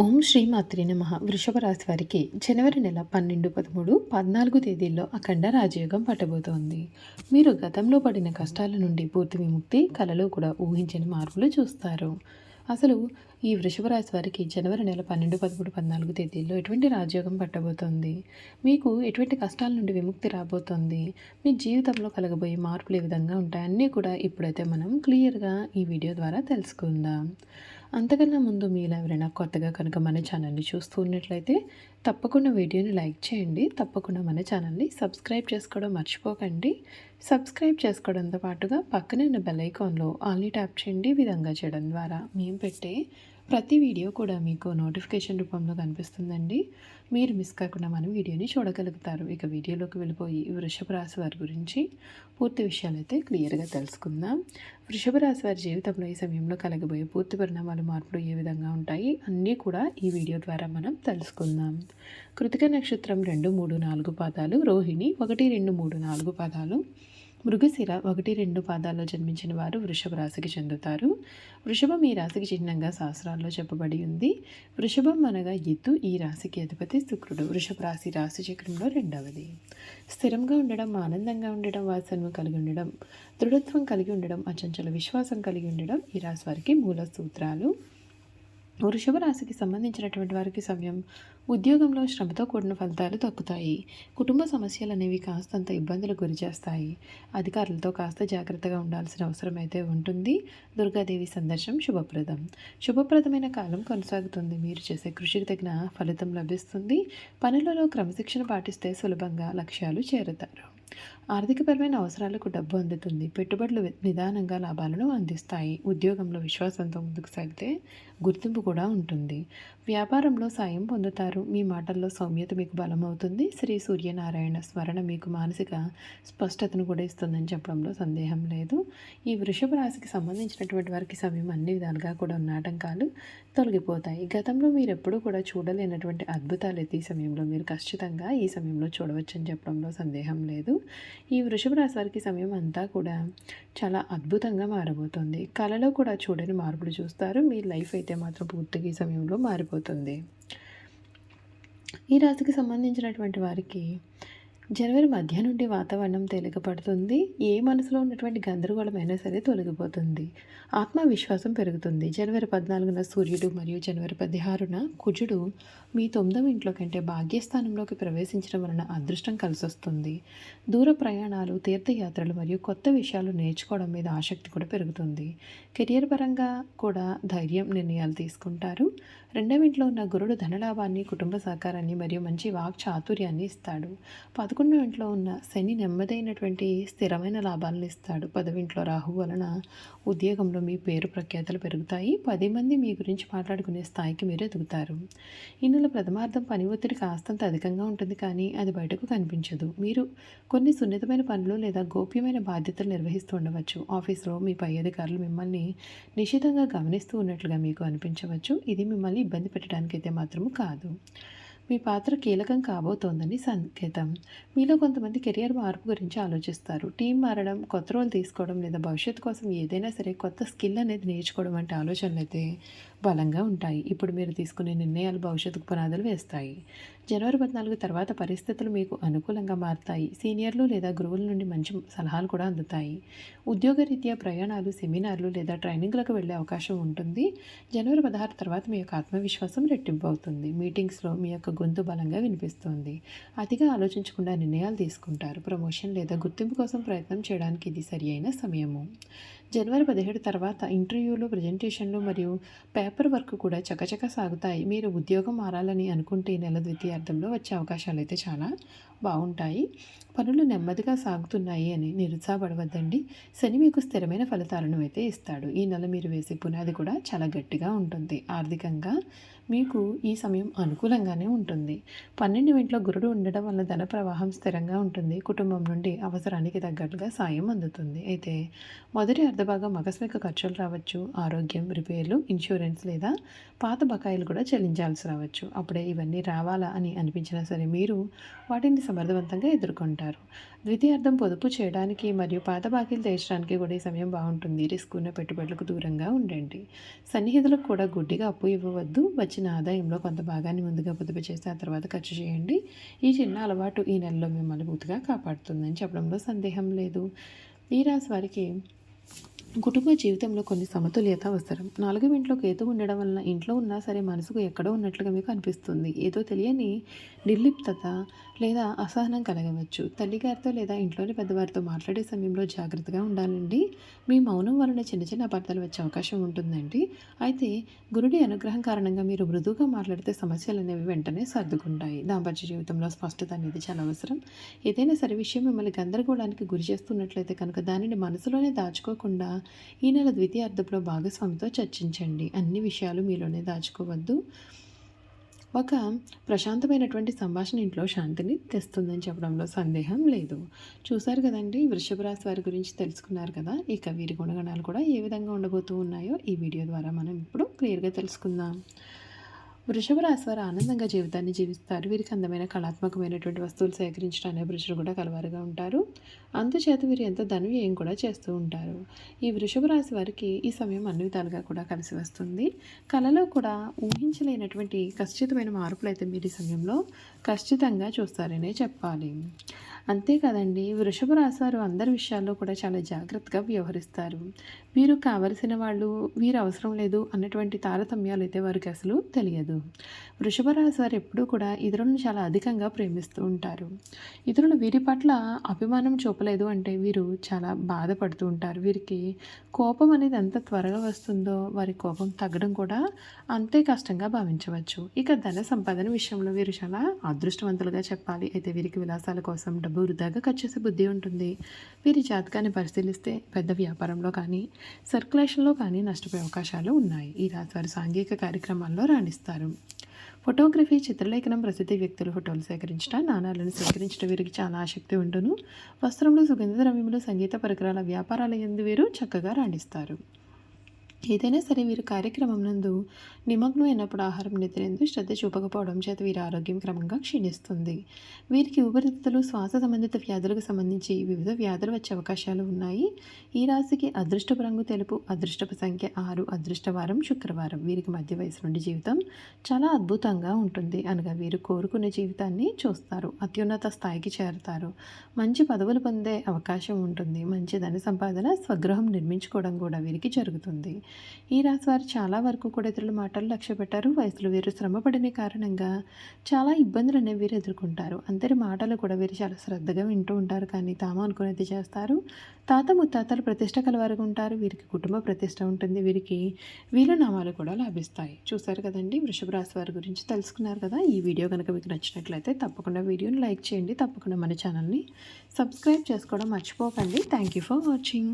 ఓం శ్రీ మాత్రి నమ. వృషభ రాశి వారికి జనవరి నెల పన్నెండు పదమూడు పద్నాలుగు తేదీల్లో అఖండ రాజయోగం పట్టబోతోంది. మీరు గతంలో పడిన కష్టాల నుండి పూర్తి విముక్తి కలలో కూడా ఊహించని మార్పులు చూస్తారు. అసలు ఈ వృషభ రాశి వారికి జనవరి నెల పన్నెండు పదమూడు పద్నాలుగు తేదీల్లో ఎటువంటి రాజయోగం పట్టబోతోంది? మీకు ఎటువంటి కష్టాల నుండి విముక్తి రాబోతోంది? మీ జీవితంలో కలగబోయే మార్పులు ఏ విధంగా ఉంటాయన్నీ కూడా ఇప్పుడైతే మనం క్లియర్గా ఈ వీడియో ద్వారా తెలుసుకుందాం. అంతకన్నా ముందు మీరు ఎవరైనా కొత్తగా కనుక మన ఛానల్ని చూస్తూ ఉన్నట్లయితే తప్పకుండా వీడియోని లైక్ చేయండి. తప్పకుండా మన ఛానల్ని సబ్స్క్రైబ్ చేసుకోవడం మర్చిపోకండి. సబ్స్క్రైబ్ చేసుకోవడంతో పాటుగా పక్కనే ఉన్న బెల్ ఐకాన్లో ఆల్ని ట్యాప్ చేయండి. విధంగా చేయడం ద్వారా మేము పెట్టే ప్రతి వీడియో కూడా మీకు నోటిఫికేషన్ రూపంలో కనిపిస్తుందండి. మీరు మిస్ కాకుండా మన వీడియోని చూడగలుగుతారు. ఇక వీడియోలోకి వెళ్ళిపోయి వృషభ రాశి వారి గురించి పూర్తి విషయాలు అయితే క్లియర్గా తెలుసుకుందాం. వృషభ రాశి వారి జీవితంలో ఈ సమయంలో కలగబోయే పూర్తి పరిణామాలు మార్పులు ఏ విధంగా ఉంటాయి? అన్నీ కూడా ఈ వీడియో ద్వారా మనం తెలుసుకుందాం. కృతిక నక్షత్రం రెండు మూడు నాలుగు పాదాలు రోహిణి ఒకటి రెండు మూడు నాలుగు పాదాలు మృగశిర ఒకటి రెండు పాదాల్లో జన్మించిన వారు వృషభ రాశికి చెందుతారు. వృషభం ఈ రాశికి చిహ్నంగా శాస్త్రాల్లో చెప్పబడి ఉంది. వృషభం అనగా ఎత్తు ఈ రాశికి అధిపతి శుక్రుడు. వృషభ రాశి రాశి చక్రంలో రెండవది. స్థిరంగా ఉండడం ఆనందంగా ఉండడం వాసనను కలిగి ఉండడం దృఢత్వం కలిగి ఉండడం అచంచల విశ్వాసం కలిగి ఉండడం ఈ రాశి వారికి మూల సూత్రాలు. వృషభ రాశికి సంబంధించినటువంటి వారికి సమయం ఉద్యోగంలో శ్రమతో కూడిన ఫలితాలు తక్కుతాయి కుటుంబ సమస్యలు అనేవి కాస్తంత ఇబ్బందులు గురి చేస్తాయి అధికారులతో కాస్త జాగ్రత్తగా ఉండాల్సిన అవసరం అయితే ఉంటుంది. దుర్గాదేవి సందర్శనం శుభప్రదం. శుభప్రదమైన కాలం కొనసాగుతుంది. మీరు చేసే కృషికి తగిన ఫలితం లభిస్తుంది. పనులలో క్రమశిక్షణ పాటిస్తే సులభంగా లక్ష్యాలు చేరుతారు. ఆర్థికపరమైన అవసరాలకు డబ్బు అందుతుంది. పెట్టుబడులు నిదానంగా లాభాలను అందిస్తాయి. ఉద్యోగంలో విశ్వాసంతో ముందుకు సాగితే గుర్తింపు కూడా ఉంటుంది. వ్యాపారంలో సాయం పొందుతారు. మీ మాటల్లో సౌమ్యత మీకు బలమవుతుంది. శ్రీ సూర్యనారాయణ స్మరణ మీకు మానసిక స్పష్టతను కూడా ఇస్తుందని చెప్పడంలో సందేహం లేదు. ఈ వృషభ రాశికి సంబంధించినటువంటి వారికి సమయం అన్ని విధాలుగా కూడా ఉన్న ఆటంకాలు తొలగిపోతాయి. గతంలో మీరు ఎప్పుడూ కూడా చూడలేనటువంటి అద్భుతాలు అయితే ఈ సమయంలో మీరు ఖచ్చితంగా ఈ సమయంలో చూడవచ్చని చెప్పడంలో సందేహం లేదు. ఈ వృషభ రాశి వారికి సమయం అంతా కూడా చాలా అద్భుతంగా మారబోతుంది. కళలో కూడా చూడని మార్పులు చూస్తారు. మీ లైఫ్ అయితే మాత్రం పూర్తిగా ఈ సమయంలో మారిపోతుంది. ఈ రాశికి సంబంధించినటువంటి వారికి జనవరి మధ్య నుండి వాతావరణం తేలికపడుతుంది. ఏ మనసులో ఉన్నటువంటి గందరగోళమైనా సరే తొలగిపోతుంది. ఆత్మవిశ్వాసం పెరుగుతుంది. జనవరి పద్నాలుగున సూర్యుడు మరియు జనవరి పదిహారున కుజుడు మీ తొమ్మిదవ ఇంట్లో కంటే భాగ్యస్థానంలోకి ప్రవేశించడం వలన అదృష్టం కలిసొస్తుంది. దూర ప్రయాణాలు తీర్థయాత్రలు మరియు కొత్త విషయాలు నేర్చుకోవడం మీద ఆసక్తి కూడా పెరుగుతుంది. కెరియర్ పరంగా కూడా ధైర్యం నిర్ణయాలు తీసుకుంటారు. రెండవ ఇంట్లో ఉన్న గురుడు ధనలాభాన్ని కుటుంబ సహకారాన్ని మరియు మంచి వాక్ చాతుర్యాన్ని ఇస్తాడు. పదకొండవ ఇంట్లో ఉన్న శని నెమ్మదైనటువంటి స్థిరమైన లాభాలను ఇస్తాడు. పదవింట్లో రాహు వలన ఉద్యోగంలో మీ పేరు ప్రఖ్యాతలు పెరుగుతాయి. పది మంది మీ గురించి మాట్లాడుకునే స్థాయికి మీరు ఎదుగుతారు. ఈ నెల ప్రథమార్థం పని ఒత్తిడి కాస్తంత అధికంగా ఉంటుంది కానీ అది బయటకు కనిపించదు. మీరు కొన్ని సున్నితమైన పనులు లేదా గోప్యమైన బాధ్యతలు నిర్వహిస్తూ ఉండవచ్చు. ఆఫీస్లో మీ పై అధికారులు మిమ్మల్ని నిశితంగా గమనిస్తూ ఉన్నట్లుగా మీకు అనిపించవచ్చు. ఇది మిమ్మల్ని ఇబ్బంది పెట్టడానికైతే మాత్రము కాదు. మీ పాత్ర కీలకం కాబోతోందని సంకేతం. మీలో కొంతమంది కెరియర్ మార్పు గురించి ఆలోచిస్తారు. టీం మారడం కొత్త రోల్ తీసుకోవడం లేదా భవిష్యత్తు కోసం ఏదైనా సరే కొత్త స్కిల్ అనేది నేర్చుకోవడం వంటి ఆలోచనలు అయితే బలంగా ఉంటాయి. ఇప్పుడు మీరు తీసుకునే నిర్ణయాలు భవిష్యత్తుకు పునాదులు వేస్తాయి. జనవరి పద్నాలుగు తర్వాత పరిస్థితులు మీకు అనుకూలంగా మారుతాయి. సీనియర్లు లేదా గురువుల నుండి మంచి సలహాలు కూడా అందుతాయి. ఉద్యోగరీత్యా ప్రయాణాలు సెమినార్లు లేదా ట్రైనింగ్లకు వెళ్ళే అవకాశం ఉంటుంది. జనవరి పదహారు తర్వాత మీ యొక్క ఆత్మవిశ్వాసం రెట్టింపు అవుతుంది. మీటింగ్స్లో మీ యొక్క గొంతు బలంగా వినిపిస్తుంది. అతిగా ఆలోచించకుండా నిర్ణయాలు తీసుకుంటారు. ప్రమోషన్ లేదా గుర్తింపు కోసం ప్రయత్నం చేయడానికి ఇది సరి అయిన సమయము. జనవరి పదిహేడు తర్వాత ఇంటర్వ్యూలు ప్రజెంటేషన్లు మరియు పేపర్ పేపర్ వర్క్ కూడా చకచక సాగుతాయి. మీరు ఉద్యోగం మారాలని అనుకుంటే ఈ నెల ద్వితీయార్థంలో వచ్చే అవకాశాలు అయితే చాలా బాగుంటాయి. పనులు నెమ్మదిగా సాగుతున్నాయి అని నిరుత్సాహపడవద్దండి. శని మీకు స్థిరమైన ఫలితాలను అయితే ఇస్తాడు. ఈ నెల మీరు వేసే పునాది కూడా చాలా గట్టిగా ఉంటుంది. ఆర్థికంగా మీకు ఈ సమయం అనుకూలంగానే ఉంటుంది. పన్నెండు ఇంట్లో గురుడు ఉండడం వల్ల ధన ప్రవాహం స్థిరంగా ఉంటుంది. కుటుంబం నుండి అవసరానికి తగ్గట్టుగా సాయం అందుతుంది. అయితే మొదటి అర్ధభాగం ఆకస్మిక ఖర్చులు రావచ్చు. ఆరోగ్యం రిపేర్లు ఇన్సూరెన్స్ లేదా పాత బకాయిలు కూడా చెల్లించాల్సి రావచ్చు. అప్పుడే ఇవన్నీ రావాలా అని అనిపించినా సరే మీరు వాటిని సమర్థవంతంగా ఎదుర్కొంటారు. ద్వితీయార్థం పొదుపు చేయడానికి మరియు పాత బాకీలు తీర్చడానికి కూడా ఈ సమయం బాగుంటుంది. రిస్క్ ఉన్న పెట్టుబడులకు దూరంగా ఉండండి. సన్నిహితులకు కూడా గుడ్డిగా అప్పు ఇవ్వవద్దు. వచ్చిన ఆదాయంలో కొంత భాగాన్ని ముందుగా పొదుపు చేసి ఆ తర్వాత ఖర్చు చేయండి. ఈ చిన్న అలవాటు ఈ నెలలో మిమ్మల్ని పూర్తిగా కాపాడుతుందని చెప్పడంలో సందేహం లేదు. ఈ రాశి వారికి కుటుంబ జీవితంలో కొన్ని సమతుల్యత అవసరం. నాలుగు ఇంట్లో కేతు ఉండడం వలన ఇంట్లో ఉన్నా సరే మనసుకు ఎక్కడో ఉన్నట్లుగా మీకు అనిపిస్తుంది. ఏదో తెలియని నిర్లిప్తత లేదా అసహనం కలగవచ్చు. తల్లిగారితో లేదా ఇంట్లోని పెద్దవారితో మాట్లాడే సమయంలో జాగ్రత్తగా ఉండాలండి. మీ మౌనం వలన చిన్న చిన్న అపార్థాలు వచ్చే అవకాశం ఉంటుందండి. అయితే గురుడి అనుగ్రహం కారణంగా మీరు మృదువుగా మాట్లాడితే సమస్యలు అనేవి వెంటనే సర్దుకుంటాయి. దాంపత్య జీవితంలో స్పష్టత అనేది చాలా అవసరం. ఏదైనా సరే విషయం మిమ్మల్ని గందరగోళానికి గురి చేస్తున్నట్లయితే కనుక దానిని మనసులోనే దాచుకోకుండా ఈ నెల ద్వితీయార్థంలో భాగస్వామితో చర్చించండి. అన్ని విషయాలు మీలోనే దాచుకోవద్దు. ఒక ప్రశాంతమైనటువంటి సంభాషణ ఇంట్లో శాంతిని తెస్తుందని చెప్పడంలో సందేహం లేదు. చూశారు కదండి వృషభ రాశి వారి గురించి తెలుసుకున్నారు కదా ఇక వీరి గుణగణాలు కూడా ఏ విధంగా ఉండబోతూ ఉన్నాయో ఈ వీడియో ద్వారా మనం ఇప్పుడు క్లియర్గా తెలుసుకుందాం. వృషభ రాశి వారు ఆనందంగా జీవితాన్ని జీవిస్తారు. వీరికి అందమైన కళాత్మకమైనటువంటి వస్తువులు సేకరించడానికి వృషులు కూడా కలవారుగా ఉంటారు. అందుచేత వీరు ఎంతో ధనవ్యయం కూడా చేస్తూ ఉంటారు. ఈ వృషభ రాశి వారికి ఈ సమయం అన్ని విధాలుగా కూడా కలిసి వస్తుంది. కళలో కూడా ఊహించలేనటువంటి ఖచ్చితమైన మార్పులు అయితే మీరు ఈ సమయంలో ఖచ్చితంగా చూస్తారనే చెప్పాలి. అంతేకాదండి వృషభ రాశి వారు అందరి విషయాల్లో కూడా చాలా జాగ్రత్తగా వ్యవహరిస్తారు. వీరు కావలసిన వాళ్ళు వీరు అవసరం లేదు అన్నటువంటి తారతమ్యాలు అయితే వారికి అసలు తెలియదు. వృషభ రాశి వారు ఎప్పుడూ కూడా ఇతరులను చాలా అధికంగా ప్రేమిస్తూ ఉంటారు. ఇతరులు వీరి పట్ల అభిమానం చూపలేదు అంటే వీరు చాలా బాధపడుతూ ఉంటారు. వీరికి కోపం అనేది ఎంత త్వరగా వస్తుందో వారి కోపం తగ్గడం కూడా అంతే కష్టంగా భావించవచ్చు. ఇక ధన సంపాదన విషయంలో వీరు చాలా అదృష్టవంతులుగా చెప్పాలి. అయితే వీరికి విలాసాల కోసం డబ్బు వృధాగా ఖర్చు చేసే బుద్ధి ఉంటుంది. వీరి జాతకాన్ని పరిశీలిస్తే పెద్ద వ్యాపారంలో కానీ సర్క్యులేషన్లో కానీ నష్టపోయే అవకాశాలు ఉన్నాయి. ఈ రాశి వారు సాంఘిక కార్యక్రమాల్లో రాణిస్తారు. ఫోటోగ్రఫీ చిత్రలేఖనం ప్రసిద్ధి వ్యక్తుల ఫోటోలు సేకరించడం నాణాలను సేకరించడం వీరికి చాలా ఆసక్తి ఉంటును వస్త్రములు సుగంధ ద్రవ్యములు సంగీత పరికరాల వ్యాపారాల ఎందు వీరు చక్కగా రాణిస్తారు. ఏదైనా సరే వీరు కార్యక్రమం నందు నిమగ్నమైనప్పుడు ఆహారం నిద్రేందు శ్రద్ధ చూపకపోవడం చేత వీరి ఆరోగ్యం క్రమంగా క్షీణిస్తుంది. వీరికి ఊపిరితిత్తులు శ్వాస సంబంధిత వ్యాధులకు సంబంధించి వివిధ వ్యాధులు వచ్చే అవకాశాలు ఉన్నాయి. ఈ రాశికి అదృష్టపు రంగు తెలుపు అదృష్టపు సంఖ్య ఆరు అదృష్టవారం శుక్రవారం. వీరికి మధ్య వయసు నుండి జీవితం చాలా అద్భుతంగా ఉంటుంది. అనగా వీరు కోరుకునే జీవితాన్ని చూస్తారు. అత్యున్నత స్థాయికి చేరుతారు. మంచి పదవులు పొందే అవకాశం ఉంటుంది. మంచి ధన సంపాదన స్వగృహం నిర్మించుకోవడం కూడా వీరికి జరుగుతుంది. ఈ రాశి వారు చాలా వరకు కూడా ఇతరుల మాటలు లక్ష్య పెట్టారు. వయసులో వీరు శ్రమపడిన కారణంగా చాలా ఇబ్బందులు అనేవి వీరు ఎదుర్కొంటారు. అందరి మాటలు కూడా వీరు చాలా శ్రద్ధగా వింటూ ఉంటారు. కానీ తాము అనుకునేది చేస్తారు. తాత ముత్తాతలు ప్రతిష్ట కలవారుగా ఉంటారు. వీరికి కుటుంబ ప్రతిష్ట ఉంటుంది. వీరికి వీలునామాలు కూడా లభిస్తాయి. చూసారు కదండి? వృషభ రాశి వారి గురించి తెలుసుకున్నారు కదా? ఈ వీడియో కనుక మీకు నచ్చినట్లయితే తప్పకుండా వీడియోని లైక్ చేయండి. తప్పకుండా మన ఛానల్ని సబ్స్క్రైబ్ చేసుకోవడం మర్చిపోకండి. Thank you for watching.